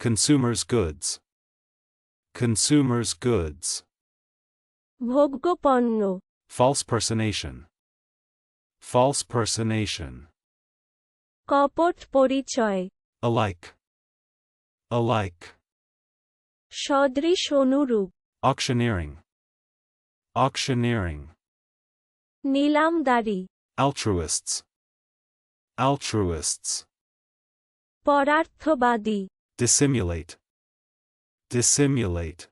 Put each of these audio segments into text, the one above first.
Consumers' goods. Consumers' goods. ভোগ্যপণ্য False personation. False personation. কপট পরিচয় Alike. Alike. সদৃশ অনুরূপ Auctioneering. Auctioneering. নিলামদারি Altruists. Altruists. পরার্থবাদী Dissimulate. Dissimulate.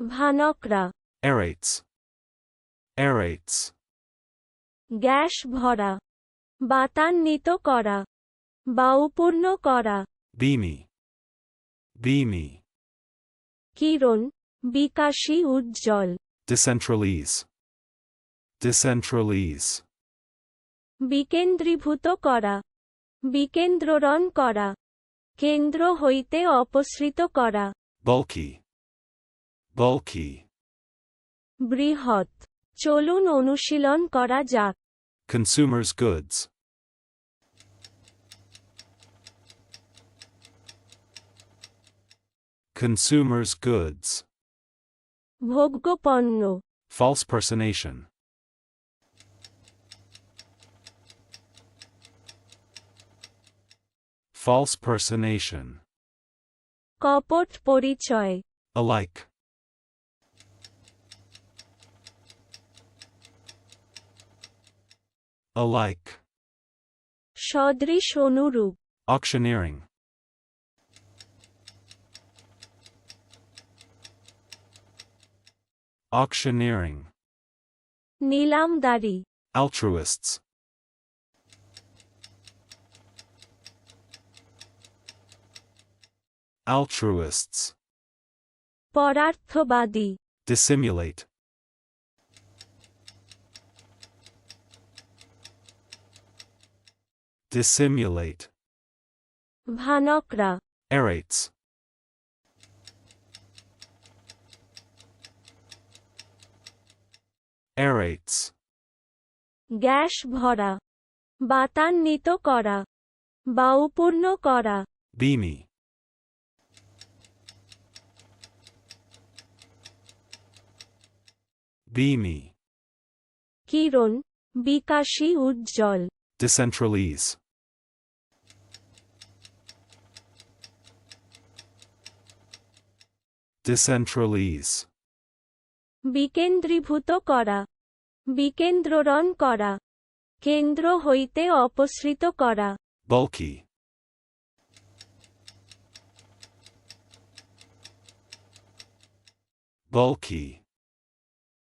ভানকরা Aerates. Aerates. গ্যাস ভরা বাতান্বিত করা বায়ুপূর্ণ করা Beamy. Beamy. কিরণ বিকাশী উজ্জ্বল Decentralize. Decentralize. বিকেন্দ্রীভূত করা বিকেন্দ্ররণ করা কেন্দ্র হইতে অপসৃত করা। বৌকি বৌকি বৃহৎ। চলুন অনুশীলন করা যাক। কনসিউমার্স গুডস কনসিউমার্স গুডস ভোগ্য পণ্য ফলস পার্সনেশন False personation. কপট পরিচয় Alike. Alike. সদৃশ অনুরূপ Auctioneering. Auctioneering. নিলামদারি Altruists. Altruists. পরার্থবাদী Dissimulate. Dissimulate. ভানকরা Aerates. Aerates. গ্যাস ভরা বাতান্বিত করা বায়ুপূর্ণ করা Beamy. Beamy. কিরণ বিকাশী উজ্জ্বল Decentralize. Decentralize. বিকেন্দ্রীভূত করা বিকেন্দ্ররণ করা কেন্দ্র হইতে অপসৃত করা Bulky. Bulky.